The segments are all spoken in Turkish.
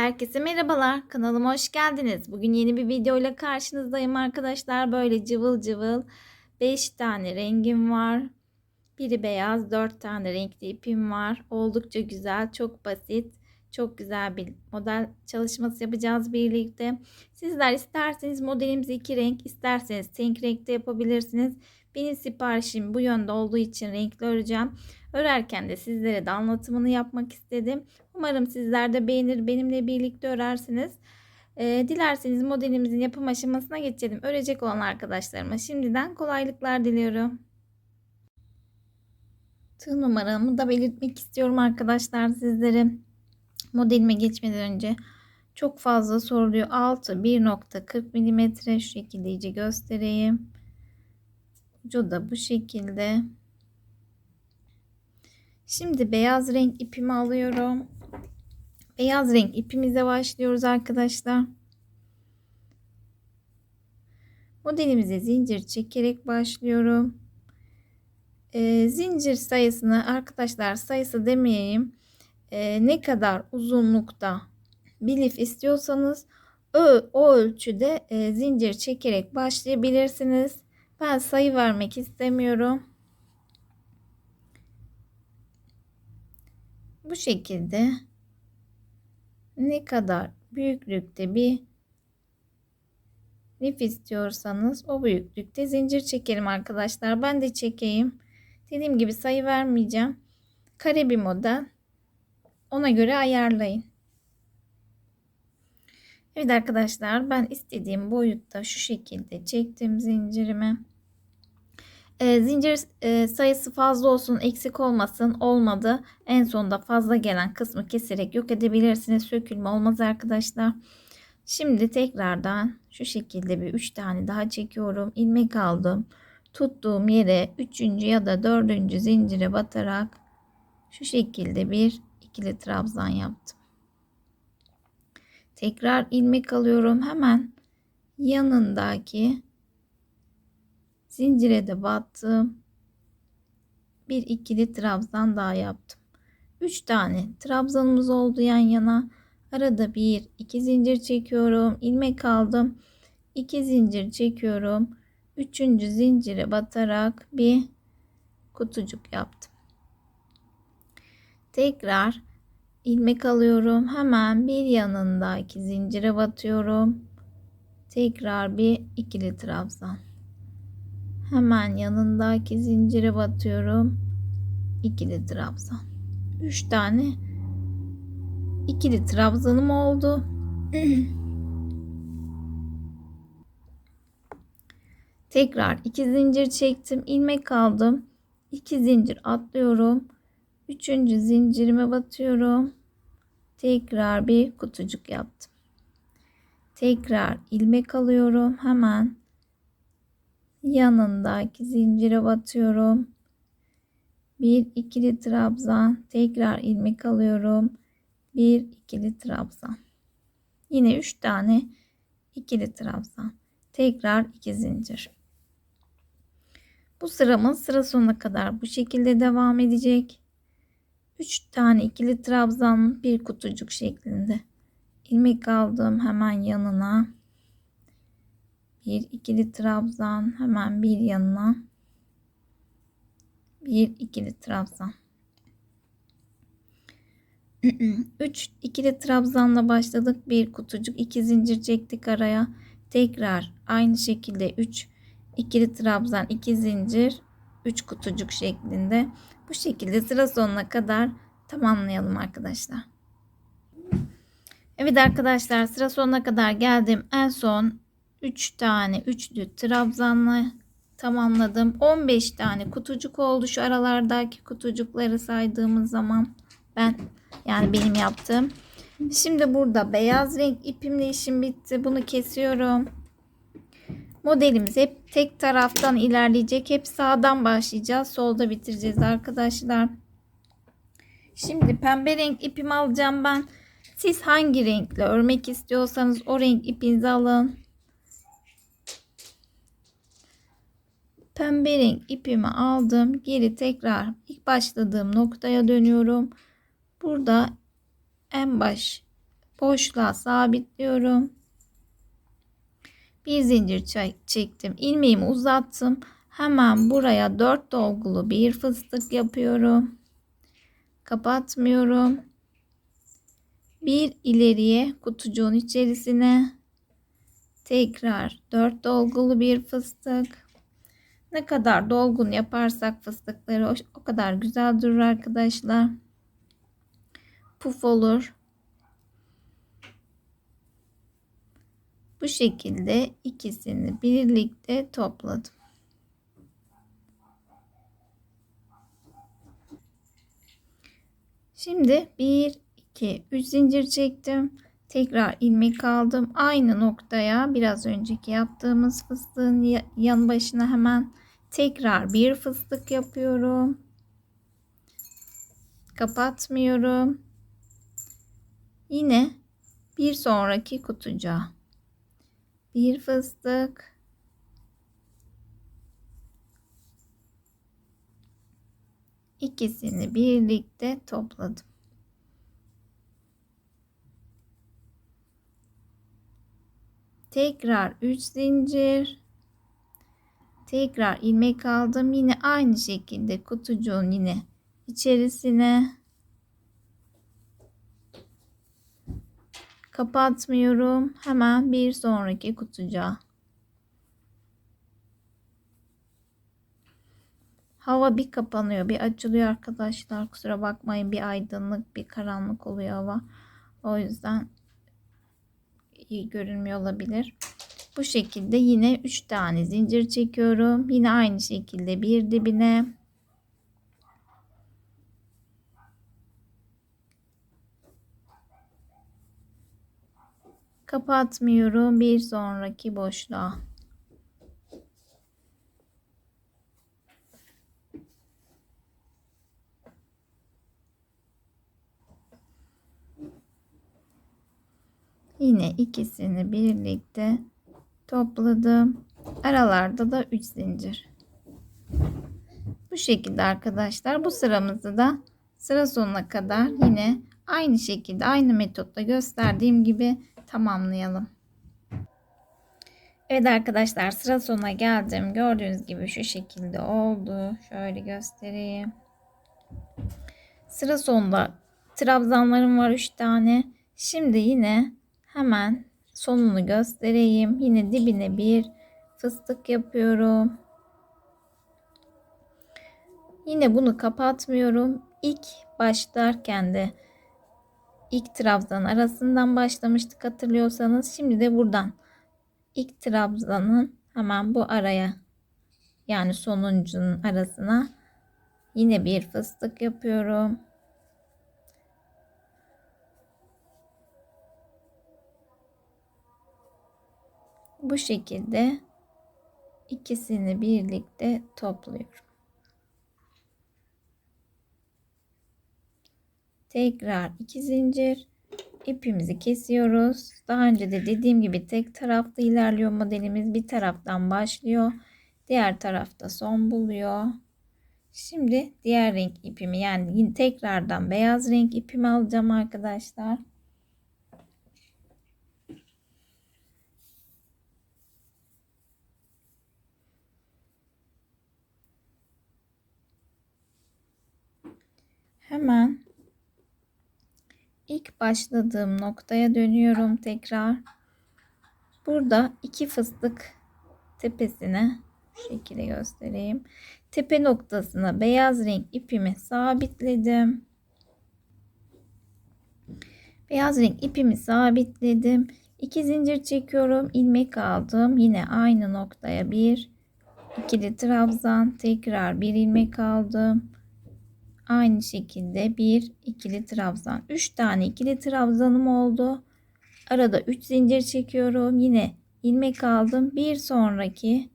Herkese merhabalar. Kanalıma hoş geldiniz. Bugün yeni bir video ile karşınızdayım arkadaşlar. Böyle cıvıl cıvıl 5 tane rengim var. Biri beyaz, 4 tane renkli ipim var. Oldukça güzel, çok basit, çok güzel bir model çalışması yapacağız birlikte. Sizler isterseniz modelimizi iki renk, isterseniz tek renkte yapabilirsiniz. Benim siparişim bu yönde olduğu için renkli öreceğim. Örerken de sizlere de anlatımını yapmak istedim. Umarım sizler de beğenir benimle birlikte örersiniz. Ee, dilerseniz modelimizin yapım aşamasına geçelim. Örecek olan arkadaşlarıma şimdiden kolaylıklar diliyorum. Tığ numaramı da belirtmek istiyorum arkadaşlar sizlere. Modelime geçmeden önce çok fazla soruluyor. 6 1.40 mm şu şekilde iyice göstereyim. Ucu bu şekilde. Şimdi beyaz renk ipimi alıyorum. Beyaz renk ipimize başlıyoruz arkadaşlar. Modelimize zincir çekerek başlıyorum. Ee, zincir sayısını arkadaşlar sayısı demeyeyim. Ee, ne kadar uzunlukta bir lif istiyorsanız o, o ölçüde e, zincir çekerek başlayabilirsiniz. Ben sayı vermek istemiyorum. Bu şekilde ne kadar büyüklükte bir lif istiyorsanız o büyüklükte zincir çekelim arkadaşlar. Ben de çekeyim. Dediğim gibi sayı vermeyeceğim. Kare bir model. Ona göre ayarlayın. Evet arkadaşlar ben istediğim boyutta şu şekilde çektim zincirimi. E, zincir e, sayısı fazla olsun eksik olmasın olmadı. En sonunda fazla gelen kısmı keserek yok edebilirsiniz. Sökülme olmaz arkadaşlar. Şimdi tekrardan şu şekilde bir 3 tane daha çekiyorum. ilmek aldım. Tuttuğum yere 3. ya da 4. zincire batarak şu şekilde bir ikili trabzan yaptım. Tekrar ilmek alıyorum. Hemen yanındaki zincire de battım. Bir ikili trabzan daha yaptım. 3 tane trabzanımız oldu yan yana. Arada bir iki zincir çekiyorum. ilmek aldım. 2 zincir çekiyorum. Üçüncü zincire batarak bir kutucuk yaptım. Tekrar ilmek alıyorum. Hemen bir yanındaki zincire batıyorum. Tekrar bir ikili trabzan. Hemen yanındaki zincire batıyorum. İkili trabzan. 3 tane ikili trabzanım oldu. Tekrar iki zincir çektim. ilmek aldım. 2 zincir atlıyorum. Üçüncü zincirime batıyorum. Tekrar bir kutucuk yaptım. Tekrar ilmek alıyorum. Hemen yanındaki zincire batıyorum. Bir ikili trabzan. Tekrar ilmek alıyorum. Bir ikili trabzan. Yine üç tane ikili trabzan. Tekrar iki zincir. Bu sıramız sıra sonuna kadar bu şekilde devam edecek. 3 tane ikili trabzan bir kutucuk şeklinde ilmek aldım hemen yanına bir ikili trabzan hemen bir yanına. Bir ikili trabzan 3 ikili trabzanla başladık. Bir kutucuk iki zincir çektik araya. Tekrar aynı şekilde 3 ikili trabzan 2 zincir 3 kutucuk şeklinde. Bu şekilde sıra sonuna kadar tamamlayalım arkadaşlar. Evet arkadaşlar sıra sonuna kadar geldim. En son 3 tane üçlü trabzanla tamamladım. 15 tane kutucuk oldu. Şu aralardaki kutucukları saydığımız zaman ben yani benim yaptığım. Şimdi burada beyaz renk ipimle işim bitti. Bunu kesiyorum. Modelimiz hep tek taraftan ilerleyecek. Hep sağdan başlayacağız. Solda bitireceğiz arkadaşlar. Şimdi pembe renk ipimi alacağım ben. Siz hangi renkle örmek istiyorsanız o renk ipinizi alın. Pembe renk ipimi aldım. Geri tekrar ilk başladığım noktaya dönüyorum. Burada en baş boşluğa sabitliyorum. Bir zincir çektim. ilmeğimi uzattım. Hemen buraya 4 dolgulu bir fıstık yapıyorum. Kapatmıyorum. Bir ileriye kutucuğun içerisine tekrar 4 dolgulu bir fıstık. Ne kadar dolgun yaparsak fıstıkları o kadar güzel durur arkadaşlar. Puf olur. Bu şekilde ikisini birlikte topladım. Şimdi 1 2 3 zincir çektim. Tekrar ilmek aldım. Aynı noktaya biraz önceki yaptığımız fıstığın yan başına hemen tekrar bir fıstık yapıyorum. Kapatmıyorum. Yine bir sonraki kutucuğa bir fıstık ikisini birlikte topladım. Tekrar 3 zincir. Tekrar ilmek aldım. Yine aynı şekilde kutucuğun yine içerisine kapatmıyorum. Hemen bir sonraki kutucuğa. Hava bir kapanıyor, bir açılıyor arkadaşlar. Kusura bakmayın bir aydınlık, bir karanlık oluyor hava. O yüzden görünmüyor olabilir. Bu şekilde yine 3 tane zincir çekiyorum. Yine aynı şekilde bir dibine kapatmıyorum bir sonraki boşluğa. Yine ikisini birlikte topladım. Aralarda da 3 zincir. Bu şekilde arkadaşlar bu sıramızı da sıra sonuna kadar yine aynı şekilde aynı metotla gösterdiğim gibi tamamlayalım. Evet arkadaşlar sıra sonuna geldim. Gördüğünüz gibi şu şekilde oldu. Şöyle göstereyim. Sıra sonunda trabzanlarım var 3 tane. Şimdi yine hemen sonunu göstereyim. Yine dibine bir fıstık yapıyorum. Yine bunu kapatmıyorum. İlk başlarken de ilk trabzan arasından başlamıştık hatırlıyorsanız. Şimdi de buradan ilk trabzanın hemen bu araya yani sonuncunun arasına yine bir fıstık yapıyorum. Bu şekilde ikisini birlikte topluyorum. Tekrar iki zincir ipimizi kesiyoruz. Daha önce de dediğim gibi tek taraflı ilerliyor modelimiz. Bir taraftan başlıyor. Diğer tarafta son buluyor. Şimdi diğer renk ipimi yani tekrardan beyaz renk ipimi alacağım arkadaşlar. Hemen ilk başladığım noktaya dönüyorum tekrar. Burada iki fıstık tepesine şekilde göstereyim. Tepe noktasına beyaz renk ipimi sabitledim. Beyaz renk ipimi sabitledim. İki zincir çekiyorum. ilmek aldım. Yine aynı noktaya bir ikili trabzan tekrar bir ilmek aldım. Aynı şekilde bir ikili trabzan. 3 tane ikili trabzanım oldu. Arada 3 zincir çekiyorum. Yine ilmek aldım. Bir sonraki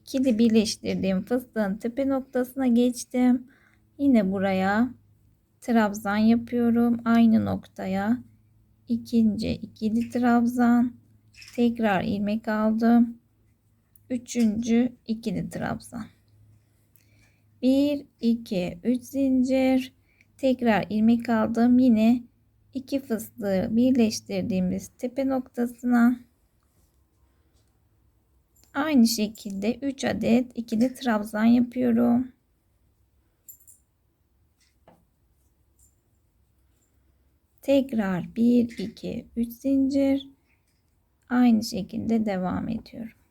ikili birleştirdiğim fıstığın tepe noktasına geçtim. Yine buraya trabzan yapıyorum. Aynı noktaya ikinci ikili trabzan tekrar ilmek aldım. Üçüncü ikili trabzan. 1 2 3 zincir tekrar ilmek aldım yine iki fıstığı birleştirdiğimiz tepe noktasına aynı şekilde 3 adet ikili trabzan yapıyorum. Tekrar 1 2 3 zincir aynı şekilde devam ediyorum.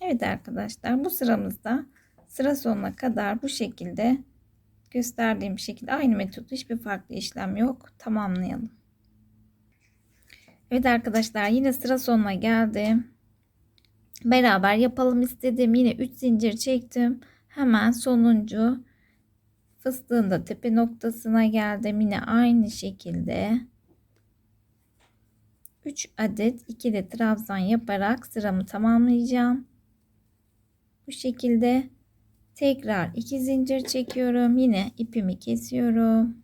Evet arkadaşlar bu sıramızda sıra sonuna kadar bu şekilde gösterdiğim şekilde aynı metot hiçbir farklı işlem yok. Tamamlayalım. Evet arkadaşlar yine sıra sonuna geldim. Beraber yapalım istedim. Yine 3 zincir çektim. Hemen sonuncu fıstığın da tepe noktasına geldim. Yine aynı şekilde 3 adet ikili trabzan yaparak sıramı tamamlayacağım. Bu şekilde tekrar 2 zincir çekiyorum. Yine ipimi kesiyorum.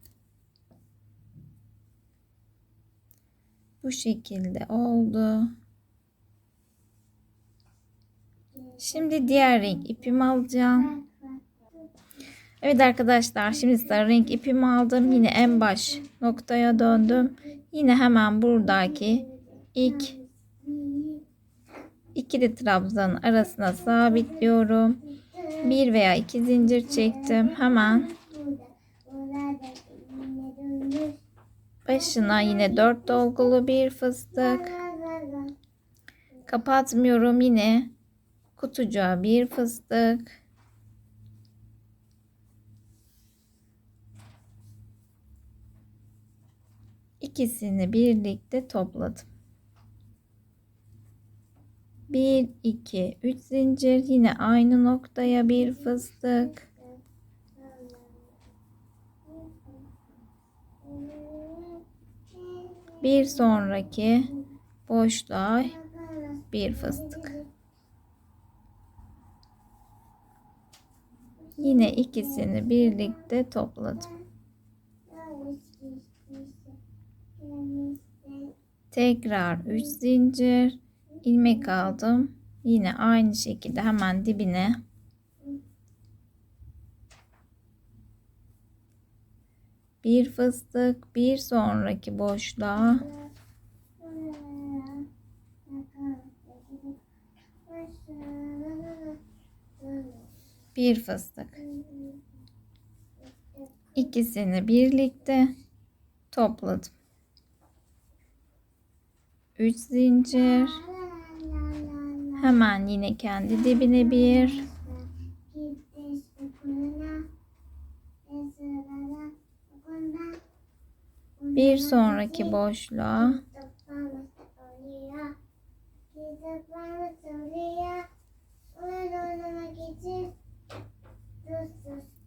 Bu şekilde oldu. Şimdi diğer renk ipimi alacağım. Evet arkadaşlar şimdi sarı renk ipimi aldım. Yine en baş noktaya döndüm. Yine hemen buradaki ilk ikili trabzanın arasına sabitliyorum. Bir veya iki zincir çektim. Hemen başına yine dört dolgulu bir fıstık. Kapatmıyorum yine kutucuğa bir fıstık. İkisini birlikte topladım. 1 2 3 zincir yine aynı noktaya bir fıstık. Bir sonraki boşluğa bir fıstık. Yine ikisini birlikte topladım. Tekrar 3 zincir ilmek aldım. Yine aynı şekilde hemen dibine bir fıstık bir sonraki boşluğa bir fıstık. İkisini birlikte topladım. 3 zincir hemen yine kendi dibine bir bir sonraki boşluğa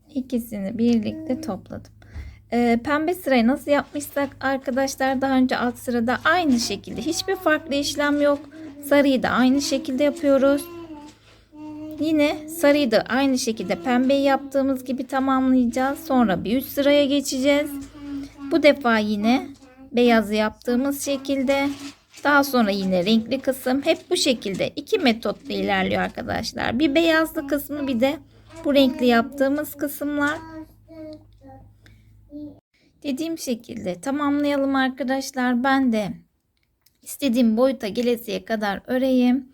ikisini birlikte topladım. Ee, pembe sırayı nasıl yapmışsak arkadaşlar daha önce alt sırada aynı şekilde hiçbir farklı işlem yok. Sarıyı da aynı şekilde yapıyoruz. Yine sarıyı da aynı şekilde pembeyi yaptığımız gibi tamamlayacağız. Sonra bir üst sıraya geçeceğiz. Bu defa yine beyazı yaptığımız şekilde daha sonra yine renkli kısım hep bu şekilde iki metotla ilerliyor arkadaşlar. Bir beyazlı kısmı bir de bu renkli yaptığımız kısımlar. Dediğim şekilde tamamlayalım arkadaşlar. Ben de istediğim boyuta gelesiye kadar öreyim.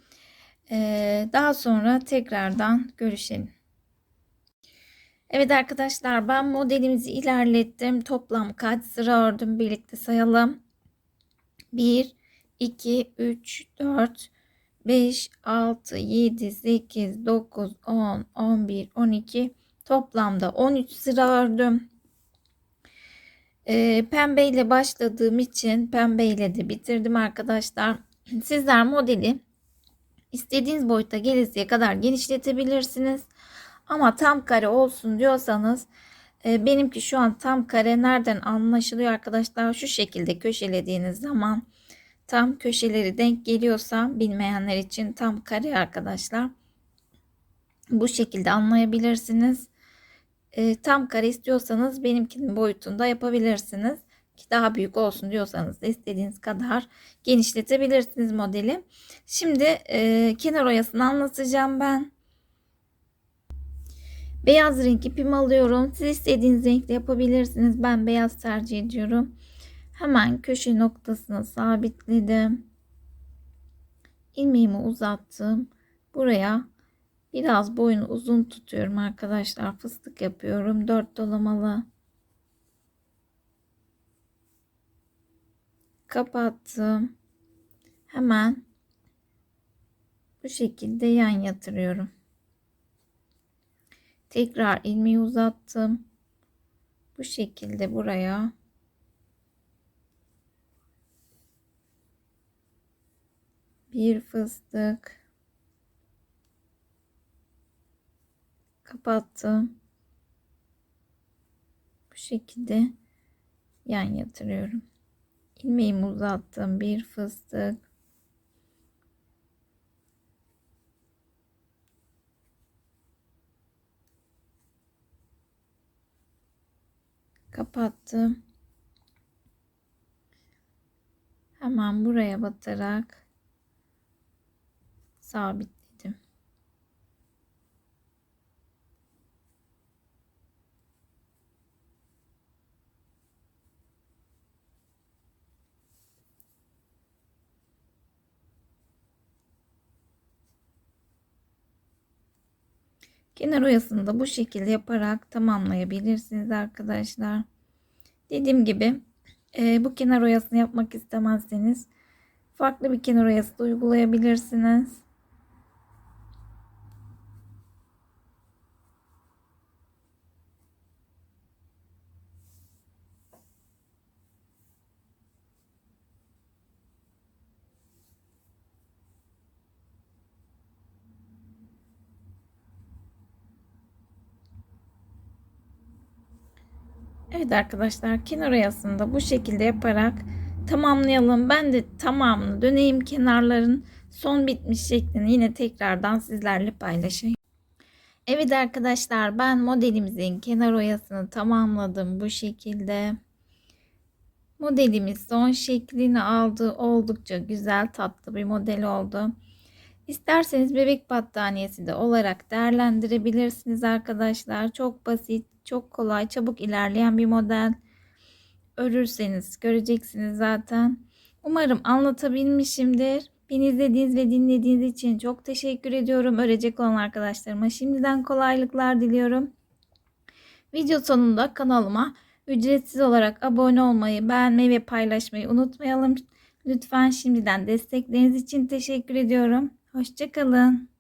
Ee, daha sonra tekrardan görüşelim. Evet arkadaşlar ben modelimizi ilerlettim. Toplam kaç sıra ördüm birlikte sayalım. 1, 2, 3, 4, 5, 6, 7, 8, 9, 10, 11, 12 toplamda 13 sıra ördüm. E, pembe ile başladığım için pembe ile de bitirdim arkadaşlar. Sizler modeli istediğiniz boyuta gelesiye kadar genişletebilirsiniz. Ama tam kare olsun diyorsanız e, benimki şu an tam kare nereden anlaşılıyor arkadaşlar? Şu şekilde köşelediğiniz zaman tam köşeleri denk geliyorsa bilmeyenler için tam kare arkadaşlar. Bu şekilde anlayabilirsiniz. E, tam kare istiyorsanız benimkinin boyutunda yapabilirsiniz. Ki daha büyük olsun diyorsanız da istediğiniz kadar genişletebilirsiniz modeli. Şimdi e, kenar oyasını anlatacağım ben. Beyaz renk ipimi alıyorum. Siz istediğiniz renkle yapabilirsiniz. Ben beyaz tercih ediyorum. Hemen köşe noktasına sabitledim. İlmeğimi uzattım. Buraya biraz boyunu uzun tutuyorum arkadaşlar. Fıstık yapıyorum. 4 dolamalı. Kapattım. Hemen bu şekilde yan yatırıyorum. Tekrar ilmeği uzattım. Bu şekilde buraya bir fıstık kapattım. Bu şekilde yan yatırıyorum. İlmeğimi uzattım. Bir fıstık kapattım. Hemen buraya batarak sabitledim. Kenar oyasını da bu şekilde yaparak tamamlayabilirsiniz arkadaşlar. Dediğim gibi e, bu kenar oyasını yapmak istemezseniz farklı bir kenar oyası da uygulayabilirsiniz. Evet arkadaşlar kenar oyasını bu şekilde yaparak tamamlayalım. Ben de tamamını döneyim kenarların son bitmiş şeklini yine tekrardan sizlerle paylaşayım. Evet arkadaşlar ben modelimizin kenar oyasını tamamladım bu şekilde. Modelimiz son şeklini aldı. Oldukça güzel tatlı bir model oldu. İsterseniz bebek battaniyesi de olarak değerlendirebilirsiniz arkadaşlar. Çok basit, çok kolay, çabuk ilerleyen bir model. Örürseniz göreceksiniz zaten. Umarım anlatabilmişimdir. Beni izlediğiniz ve dinlediğiniz için çok teşekkür ediyorum. Örecek olan arkadaşlarıma şimdiden kolaylıklar diliyorum. Video sonunda kanalıma ücretsiz olarak abone olmayı, beğenmeyi ve paylaşmayı unutmayalım. Lütfen şimdiden destekleriniz için teşekkür ediyorum. Hoşçakalın.